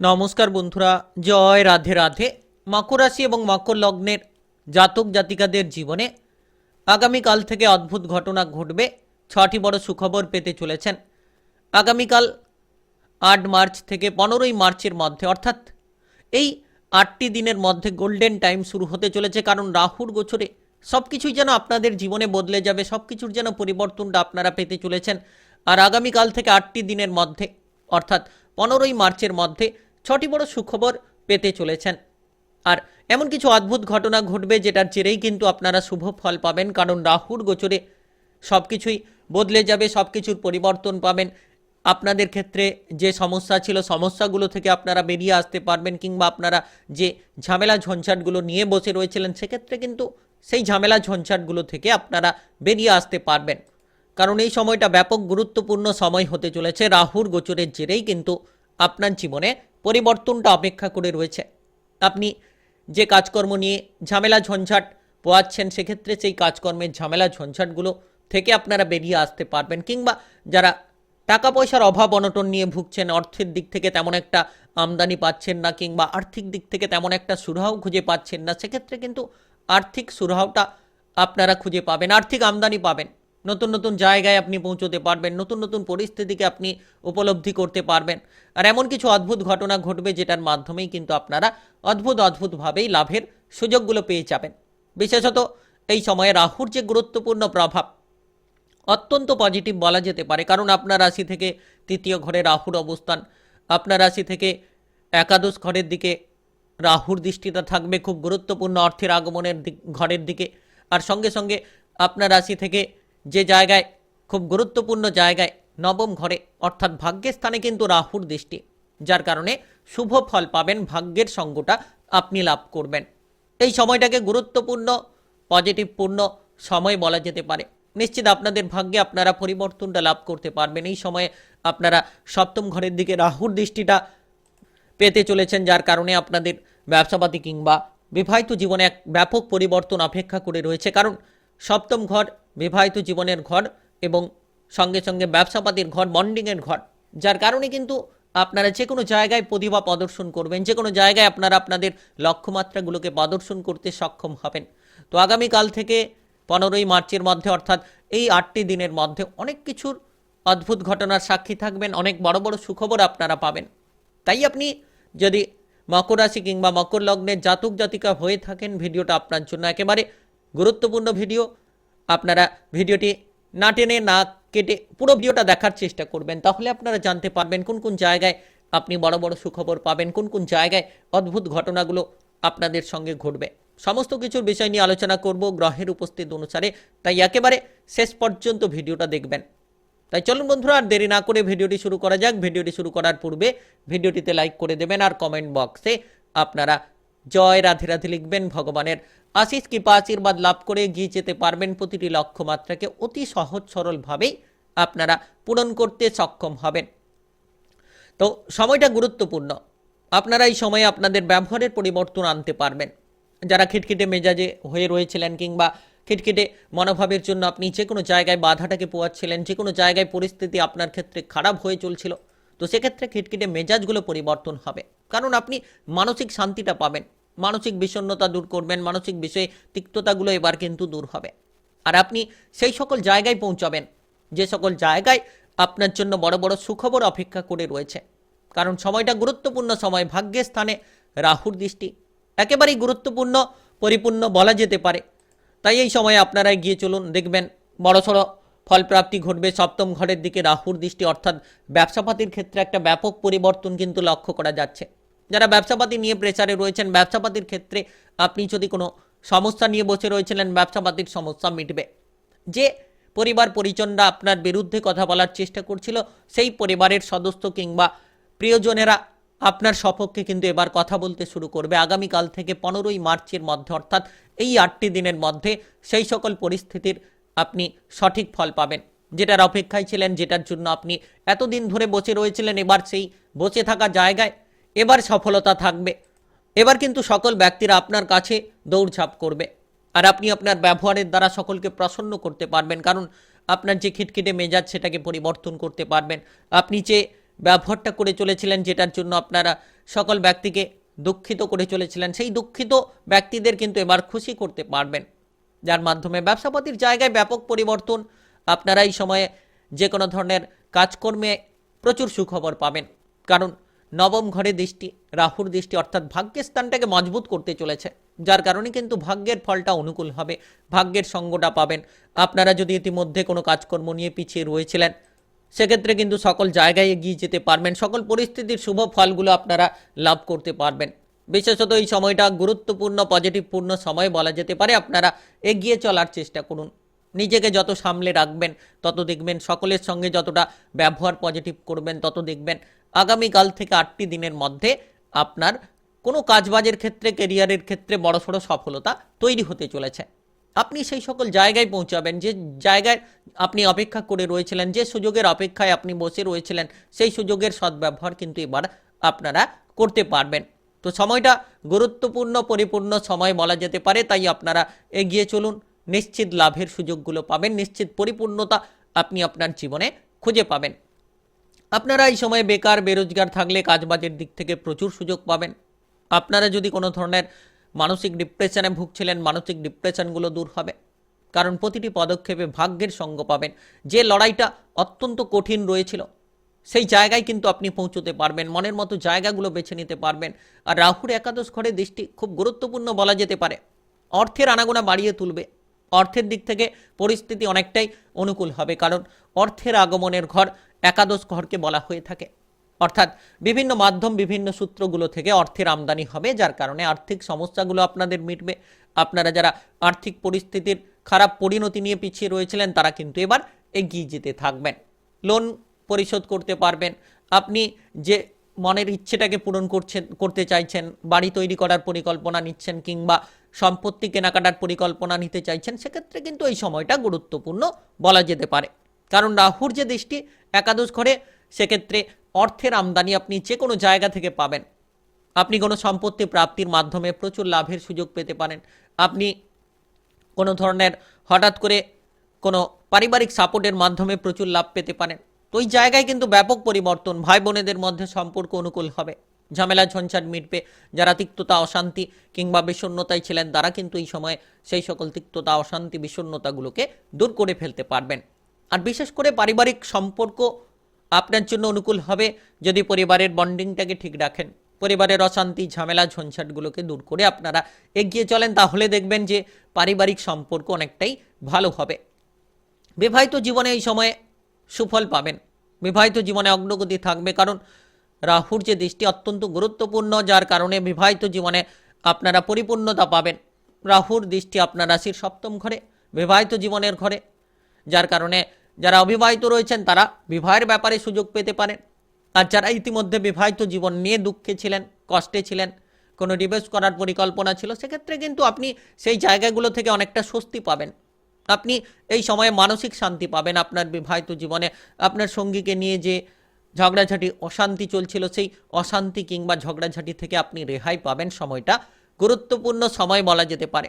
নমস্কার বন্ধুরা, জয় রাধে রাধে। মকর রাশি এবং মকর লগ্নের জাতক জাতিকাদের জীবনে আগামীকাল থেকে অদ্ভুত ঘটনা ঘটবে। ছটি বড় সুখবর পেতে চলেছেন। আগামীকাল আট মার্চ থেকে পনেরোই মার্চের মধ্যে, অর্থাৎ এই আটটি দিনের মধ্যে গোল্ডেন টাইম শুরু হতে চলেছে, কারণ রাহুর গোচরে সব কিছুই যেন আপনাদের জীবনে বদলে যাবে সব কিছুর যেন পরিবর্তনটা আপনারা পেতে চলেছেন। আর আগামীকাল থেকে আটটি দিনের মধ্যে, অর্থাৎ পনেরোই মার্চের মধ্যে ছটি বড় সুখবর পেতে চলেছেন। আর এমন কিছু অদ্ভুত ঘটনা ঘটবে যেটার জেরেই কিন্তু আপনারা শুভ ফল পাবেন, কারণ রাহুর গোচরে সব কিছুই বদলে যাবে সব কিছুর পরিবর্তন পাবেন। আপনাদের ক্ষেত্রে যে সমস্যা ছিল, সমস্যাগুলো থেকে আপনারা বেরিয়ে আসতে পারবেন, কিংবা আপনারা যে ঝামেলা ঝঞ্ঝাটগুলো নিয়ে বসে রয়েছিলেন, সেক্ষেত্রে কিন্তু সেই ঝামেলা ঝঞ্ঝাটগুলো থেকে আপনারা বেরিয়ে আসতে পারবেন। কারণ এই সময়টা ব্যাপক গুরুত্বপূর্ণ সময় হতে চলেছে, রাহুর গোচরের জেরেই কিন্তু আপনার জীবনে পরিবর্তনটা অপেক্ষা করে রয়েছে। আপনি যে কাজকর্ম নিয়ে ঝামেলা ঝঞ্ঝাট পোয়াচ্ছেন, সেক্ষেত্রে সেই কাজকর্মের ঝামেলা ঝঞ্ঝাটগুলো থেকে আপনারা বেরিয়ে আসতে পারবেন কিংবা যারা টাকা পয়সার অভাব অনটন নিয়ে ভুগছেন, অর্থের দিক থেকে তেমন একটা আমদানি পাচ্ছেন না কিংবা আর্থিক দিক থেকে তেমন একটা সুরাহাও খুঁজে পাচ্ছেন না, সেক্ষেত্রে কিন্তু আর্থিক সুরাহাওটা আপনারা খুঁজে পাবেন, আর্থিক আমদানি পাবেন। নতুন নতুন জায়গায় আপনি পৌঁছতে পারবেন, নতুন নতুন পরিস্থিতিকে আপনি উপলব্ধি করতে পারবেন। আর এমন কিছু অদ্ভুত ঘটনা ঘটবে যেটার মাধ্যমেই কিন্তু আপনারা অদ্ভুত অদ্ভুতভাবেই লাভের সুযোগগুলো পেয়ে যাবেন। বিশেষত এই সময়ে রাহুর যে গুরুত্বপূর্ণ প্রভাব, অত্যন্ত পজিটিভ বলা যেতে পারে, কারণ আপনার রাশি থেকে তৃতীয় ঘরে রাহুর অবস্থান, আপনার রাশি থেকে একাদশ ঘরের দিকে রাহুর দৃষ্টিটা থাকবে, খুব গুরুত্বপূর্ণ অর্থের আগমনের দিক, ঘরের দিকে। আর সঙ্গে সঙ্গে আপনার রাশি থেকে যে জায়গায়, খুব গুরুত্বপূর্ণ জায়গায় নবম ঘরে, অর্থাৎ ভাগ্যের স্থানে কিন্তু রাহুর দৃষ্টি। যার কারণে শুভ ফল পাবেন, ভাগ্যের সঙ্গটা আপনি লাভ করবেন। এই সময়টাকে গুরুত্বপূর্ণ পজিটিভপূর্ণ সময় বলা যেতে পারে। নিশ্চিত আপনাদের ভাগ্যে আপনারা পরিবর্তনটা লাভ করতে পারবেন। এই সময়ে আপনারা সপ্তম ঘরের দিকে রাহুর দৃষ্টিটা পেতে চলেছেন, যার কারণে আপনাদের ব্যবসাপাতি কিংবা বিবাহিত জীবনে এক ব্যাপক পরিবর্তন অপেক্ষা করে রয়েছে। কারণ সপ্তম ঘর বিবাহিত জীবনের ঘর এবং সঙ্গে সঙ্গে ব্যবসাপাতির ঘর বন্ডিংয়ের ঘর। যার কারণে কিন্তু আপনারা যে কোনো জায়গায় প্রতিভা প্রদর্শন করবেন যে কোনো জায়গায় আপনারা আপনাদের লক্ষ্যমাত্রাগুলোকে প্রদর্শন করতে সক্ষম হবেন। তো আগামীকাল থেকে পনেরোই মার্চের মধ্যে, অর্থাৎ এই আটটি দিনের মধ্যে অনেক কিছুর অদ্ভুত ঘটনার সাক্ষী থাকবেন, অনেক বড় বড় সুখবর আপনারা পাবেন। তাই আপনি যদি মকর রাশি কিংবা মকর লগ্নের জাতক জাতিকা হয়ে থাকেন, ভিডিওটা আপনার জন্য একেবারে গুরুত্বপূর্ণ ভিডিও। আপনারা ভিডিওটি না টেনে, না কেটে পুরো ভিডিওটা দেখার চেষ্টা করবেন। তাহলে আপনারা জানতে পারবেন কোন কোন জায়গায় আপনি বড় বড় সুখবর পাবেন, কোন কোন জায়গায় অদ্ভুত ঘটনাগুলো আপনাদের সঙ্গে ঘটবে। সমস্ত কিছুর বিষয় নিয়ে আলোচনা করব গ্রহের উপস্থিত অনুসারে। তাই একেবারে শেষ পর্যন্ত ভিডিওটা দেখবেন। তাই চলুন বন্ধুরা, আর দেরি না করে ভিডিওটি শুরু করা যাক। ভিডিওটি শুরু করার পূর্বে ভিডিওটিতে লাইক করে দেবেন আর কমেন্ট বক্সে আপনারা জয় রাধে রাধে লিখবেন ভগবানের। আশিস কৃপা আশীর্বাদ লাভ করে এগিয়ে যেতে পারবেন প্রতিটি লক্ষ্যমাত্রাকে অতি সহজ সরলভাবেই আপনারা পূরণ করতে সক্ষম হবেন। তো সময়টা গুরুত্বপূর্ণ। আপনারা এই সময়ে আপনাদের ব্যবহারের পরিবর্তন আনতে পারবেন। যারা খিটখিটে মেজাজে হয়ে রয়েছিলেন কিংবা খিটখিটে মনোভাবের জন্য আপনি যে কোনো জায়গায় বাধাটাকে পোয়াচ্ছিলেন যে কোনো জায়গায় পরিস্থিতি আপনার ক্ষেত্রে খারাপ হয়ে চলছিল তো সেক্ষেত্রে খিটখিটে মেজাজগুলো পরিবর্তন হবে। কারণ আপনি মানসিক শান্তিটা পাবেন, মানসিক বিষণ্ণতা দূর করবেন, মানসিক বিষয়ে তিক্ততাগুলো এবার কিন্তু দূর হবে। আর আপনি সেই সকল জায়গায় পৌঁছাবেন, যে সকল জায়গায় আপনার জন্য বড় বড় সুখবর অপেক্ষা করে রয়েছে। কারণ সময়টা গুরুত্বপূর্ণ সময়, ভাগ্যের স্থানে রাহুর দৃষ্টি। একেবারেই গুরুত্বপূর্ণ, পরিপূর্ণ বলা যেতে পারে। তাই এই সময়ে আপনারা গিয়ে চলুন, দেখবেন বড়সড় ফলপ্রাপ্তি ঘটবে সপ্তম ঘরের দিকে রাহুর দৃষ্টি, অর্থাৎ ব্যবসাপাতির ক্ষেত্রে একটা ব্যাপক পরিবর্তন কিন্তু লক্ষ্য করা যাচ্ছে। যারা ব্যবসাপাতি নিয়ে প্রেসারে রয়েছেন, ব্যবসাপাতির ক্ষেত্রে আপনি যদি কোনো সমস্যা নিয়ে বসে রয়েছিলেন, ব্যবসাপাতির সমস্যা মিটবে। যে পরিবার পরিজনরা আপনার বিরুদ্ধে কথা বলার চেষ্টা করছিল, সেই পরিবারের সদস্য কিংবা প্রিয়জনেরা আপনার সপক্ষে কিন্তু এবার কথা বলতে শুরু করবে। আগামীকাল থেকে পনেরোই মার্চের মধ্যে, অর্থাৎ এই আটটি দিনের মধ্যে সেই সকল পরিস্থিতির আপনি সঠিক ফল পাবেন। যেটার অপেক্ষায় ছিলেন, যেটার জন্য আপনি এতদিন ধরে বসে রয়েছিলেন, এবার সেই বসে থাকা জায়গায়, এবার সফলতা থাকবে। এবার কিন্তু সকল ব্যক্তিরা আপনার কাছে দৌড়ঝাঁপ করবে। আর আপনি আপনার ব্যবহারের দ্বারা সকলকে প্রসন্ন করতে পারবেন, কারণ আপনার যে খিটখিটে মেজাজ, সেটাকে পরিবর্তন করতে পারবেন। আপনি যে ব্যবহারটা করে চলেছিলেন, যেটার জন্য আপনারা সকল ব্যক্তিকে দুঃখিত করে চলেছিলেন, সেই দুঃখিত ব্যক্তিদের কিন্তু এবার খুশি করতে পারবেন। যার মাধ্যমে ব্যবসাপাতির জায়গায় ব্যাপক পরিবর্তন। আপনারা এই সময়ে যে কোনো ধরনের কাজকর্মে প্রচুর সুখবর পাবেন। কারণ নবম ঘরে দৃষ্টি, রাহুর দৃষ্টি অর্থাৎ ভাগ্যের স্থানটাকে মজবুত করতে চলেছে। যার কারণে কিন্তু ভাগ্যের ফলটা অনুকূল হবে, ভাগ্যের সঙ্গটা পাবেন। আপনারা যদি ইতিমধ্যে কোনো কাজকর্ম নিয়ে পিছিয়ে রয়েছিলেন, সেক্ষেত্রে কিন্তু সকল জায়গায় এগিয়ে যেতে পারবেন, সকল পরিস্থিতির শুভ ফলগুলো আপনারা লাভ করতে পারবেন। বিশেষত এই সময়টা গুরুত্বপূর্ণ পজিটিভপূর্ণ সময় বলা যেতে পারে। আপনারা এগিয়ে চলার চেষ্টা করুন। নিজেকে যত সামলে রাখবেন, তত দেখবেন সকলের সঙ্গে যতটা ব্যবহার পজিটিভ করবেন, তত দেখবেন আগামীকাল থেকে আটটি দিনের মধ্যে আপনার কোনো কাজবাজের ক্ষেত্রে কেরিয়ারের ক্ষেত্রে বড়সড় সফলতা তৈরি হতে চলেছে। আপনি সেই সকল জায়গায় পৌঁছাবেন, যে জায়গায় আপনি অপেক্ষা করে রয়েছিলেন, যে সুযোগের অপেক্ষায় আপনি বসে রয়েছিলেন, সেই সুযোগের সদ্ব্যবহার কিন্তু এবার আপনারা করতে পারবেন। তো সময়টা গুরুত্বপূর্ণ, পরিপূর্ণ সময় বলা যেতে পারে, তাই আপনারা এগিয়ে চলুন। নিশ্চিত লাভের সুযোগগুলো পাবেন, নিশ্চিত পরিপূর্ণতা আপনি আপনার জীবনে খুঁজে পাবেন। আপনারা এই সময় বেকার, বেরোজগার থাকলে কাজবাজের দিক থেকে প্রচুর সুযোগ পাবেন। আপনারা যদি কোনো ধরনের মানসিক ডিপ্রেশনে ভুগছিলেন, মানসিক ডিপ্রেশনগুলো দূর হবে। কারণ প্রতিটি পদক্ষেপে ভাগ্যের সঙ্গ পাবেন। যে লড়াইটা অত্যন্ত কঠিন রয়েছিল সেই জায়গায় কিন্তু আপনি পৌঁছতে পারবেন, মনের মতো জায়গাগুলো বেছে নিতে পারবেন। আর রাহুর একাদশ ঘরে দৃষ্টি খুব গুরুত্বপূর্ণ বলা যেতে পারে। অর্থের আনাগোনা বাড়িয়ে তুলবে। অর্থের দিক থেকে পরিস্থিতি অনেকটাই অনুকূল হবে, কারণ অর্থের আগমনের ঘর একাদশ ঘরকে বলা হয়ে থাকে। অর্থাৎ বিভিন্ন মাধ্যম, বিভিন্ন সূত্রগুলো থেকে অর্থের আমদানি হবে, যার কারণে আর্থিক সমস্যাগুলো আপনাদের মিটবে। আপনারা যারা আর্থিক পরিস্থিতির খারাপ পরিণতি নিয়ে পিছিয়ে রয়েছিলেন, তারা কিন্তু এবার এগিয়ে যেতে থাকবেন। লোন পরিশোধ করতে পারবেন। আপনি যে মনের ইচ্ছেটাকে পূরণ করছেন, করতে চাইছেন, বাড়ি তৈরি করার পরিকল্পনা নিচ্ছেন কিংবা সম্পত্তি কেনাকাটার পরিকল্পনা নিতে চাইছেন, সেক্ষেত্রে কিন্তু এই সময়টা গুরুত্বপূর্ণ বলা যেতে পারে। কারণ রাহুর যে দৃষ্টি একাদশ ঘরে, সেক্ষেত্রে অর্থের আমদানি আপনি যে কোনো জায়গা থেকে পাবেন। আপনি কোনো সম্পত্তি প্রাপ্তির মাধ্যমে প্রচুর লাভের সুযোগ পেতে পারেন। আপনি কোনো ধরনের হঠাৎ করে কোনো পারিবারিক সাপোর্টের মাধ্যমে প্রচুর লাভ পেতে পারেন। তো ওই জায়গায় কিন্তু ব্যাপক পরিবর্তন ভাই বোনেদের মধ্যে সম্পর্ক অনুকূল হবে। ঝামেলা ঝঞ্ঝাট মিটবে, যারা তিক্ততা, অশান্তি কিংবা বিষণ্ণতায় ছিলেন তারা কিন্তু এই সময় সেই সকল তিক্ততা, অশান্তি, বিষণ্ণতাগুলোকে দূর করে ফেলতে পারবেন। আর বিশেষ করে পারিবারিক সম্পর্ক আপনার জন্য অনুকূল হবে যদি পরিবারের বন্ডিংটাকে ঠিক রাখেন। পরিবারের অশান্তি, ঝামেলা, ঝঞ্ঝাটগুলোকে দূর করে আপনারা এগিয়ে চলেন, তাহলে দেখবেন যে পারিবারিক সম্পর্ক অনেকটাই ভালো হবে। বিবাহিত জীবনে এই সময়ে সুফল পাবেন। বিবাহিত জীবনে অগ্রগতি থাকবে কারণ রাহুর যে দৃষ্টি অত্যন্ত গুরুত্বপূর্ণ, যার কারণে বিবাহিত জীবনে আপনারা পরিপূর্ণতা পাবেন। রাহুর দৃষ্টি আপনার রাশির সপ্তম ঘরে, বিবাহিত জীবনের ঘরে, যার কারণে যারা অবিবাহিত রয়েছেন, তারা বিবাহের ব্যাপারে সুযোগ পেতে পারেন। আর যারা ইতিমধ্যে বিবাহিত জীবন নিয়ে দুঃখে ছিলেন, কষ্টে ছিলেন, কোনো ডিভোর্স করার পরিকল্পনা ছিল, সেক্ষেত্রে কিন্তু আপনি সেই জায়গাগুলো থেকে অনেকটা স্বস্তি পাবেন। আপনি এই সময়ে মানসিক শান্তি পাবেন আপনার বিবাহিত জীবনে। আপনার সঙ্গীকে নিয়ে যে ঝগড়াঝাটি, অশান্তি চলছিল, সেই অশান্তি কিংবা ঝগড়াঝাটি থেকে আপনি রেহাই পাবেন সময়টা। গুরুত্বপূর্ণ সময় বলা যেতে পারে।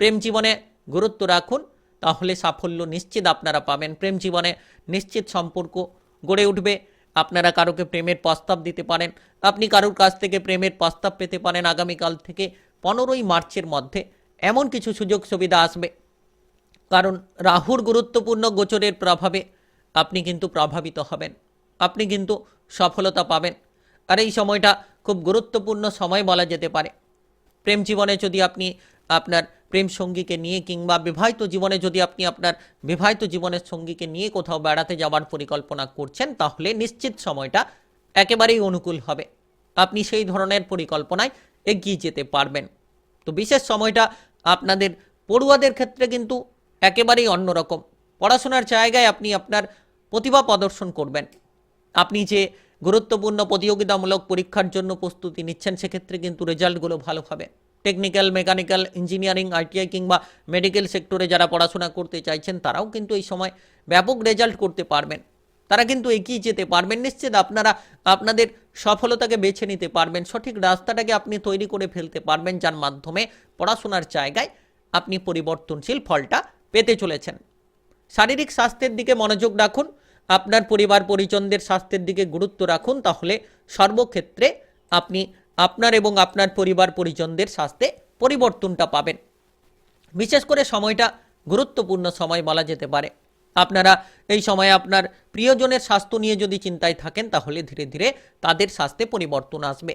প্রেম জীবনে গুরুত্ব রাখুন, তাহলে সাফল্য নিশ্চিত আপনারা পাবেন। প্রেম জীবনে নিশ্চিত সম্পর্ক গড়ে উঠবে। আপনারা কারোকে প্রেমের প্রস্তাব দিতে পারেন। আপনি কারোর কাছ থেকে প্রেমের প্রস্তাব পেতে পারেন আগামীকাল থেকে পনেরোই মার্চের মধ্যে। এমন কিছু সুযোগ সুবিধা আসবে। কারণ রাহুর গুরুত্বপূর্ণ গোচরের প্রভাবে আপনি কিন্তু প্রভাবিত হবেন। আপনি কিন্তু সফলতা পাবেন। আর এই সময়টা খুব গুরুত্বপূর্ণ সময় বলা যেতে পারে। প্রেম জীবনে যদি আপনি আপনার প্রেম সঙ্গীকে নিয়ে কিংবা বিবাহিত জীবনে যদি আপনি আপনার বিবাহিত জীবনের সঙ্গীকে নিয়ে কোথাও বেড়াতে যাওয়ার পরিকল্পনা করছেন, তাহলে নিশ্চিত সময়টা একেবারেই অনুকূল হবে। আপনি সেই ধরনের পরিকল্পনায় এগিয়ে যেতে পারবেন। তো বিশেষ সময়টা আপনাদের পড়ুয়াদের ক্ষেত্রে কিন্তু একেবারেই অন্যরকম পড়াশোনার জায়গায় আপনি আপনার প্রতিভা প্রদর্শন করবেন। আপনি যে গুরুত্বপূর্ণ প্রতিযোগিতামূলক পরীক্ষার জন্য প্রস্তুতি নিচ্ছেন, সেক্ষেত্রে কিন্তু রেজাল্টগুলো ভালো হবে। টেকনিক্যাল, মেকানিক্যাল, ইঞ্জিনিয়ারিং আইটিআই কিংবা মেডিকেল সেক্টরে যারা পড়াশোনা করতে চাইছেন, তারাও কিন্তু এই সময় ব্যাপক রেজাল্ট করতে পারবেন। তারা কিন্তু এগিয়ে যেতে পারবেন। নিশ্চিত আপনারা, আপনাদের সফলতাকে বেছে নিতে পারবেন। সঠিক রাস্তাটাকে আপনি তৈরি করে ফেলতে পারবেন, যার মাধ্যমে পড়াশোনার জায়গায় আপনি পরিবর্তনশীল ফলটা পেতে চলেছেন। শারীরিক স্বাস্থ্যের দিকে মনোযোগ রাখুন, আপনার পরিবার পরিজনদের স্বাস্থ্যের দিকে গুরুত্ব রাখুন, তাহলে সর্বক্ষেত্রে আপনি আপনার এবং আপনার পরিবার পরিজনদের স্বাস্থ্যে পরিবর্তনটা পাবেন। বিশেষ করে সময়টা গুরুত্বপূর্ণ সময় বলা যেতে পারে। আপনারা এই সময়ে আপনার প্রিয়জনের স্বাস্থ্য নিয়ে যদি চিন্তায় থাকেন, তাহলে ধীরে ধীরে তাদের স্বাস্থ্যে পরিবর্তন আসবে।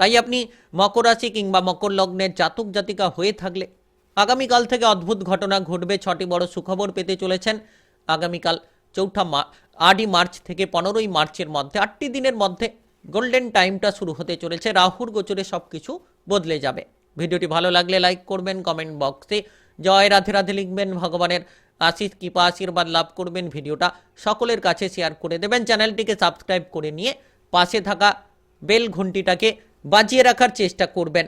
তাই আপনি মকর রাশি কিংবা মকর লগ্নের জাতক জাতিকা হয়ে থাকলে আগামীকাল থেকে অদ্ভুত ঘটনা ঘটবে। ছটি বড় সুখবর পেতে চলেছেন আগামীকাল চৌঠা আটই মার্চ থেকে পনেরোই মার্চের মধ্যে। আটটি দিনের মধ্যে গোল্ডেন টাইমটা শুরু হতে চলেছে। রাহুর গোচরে সব কিছু বদলে যাবে। ভিডিওটি ভালো লাগলে লাইক করবেন, কমেন্ট বক্সে জয় রাধে রাধে লিখবেন, ভগবানের আশিস কৃপা, আশীর্বাদ লাভ করবেন। ভিডিওটা সকলের কাছে শেয়ার করে দেবেন। চ্যানেলটিকে সাবস্ক্রাইব করে নিয়ে পাশে থাকা বেল ঘন্টিটাকে বাজিয়ে রাখার চেষ্টা করবেন।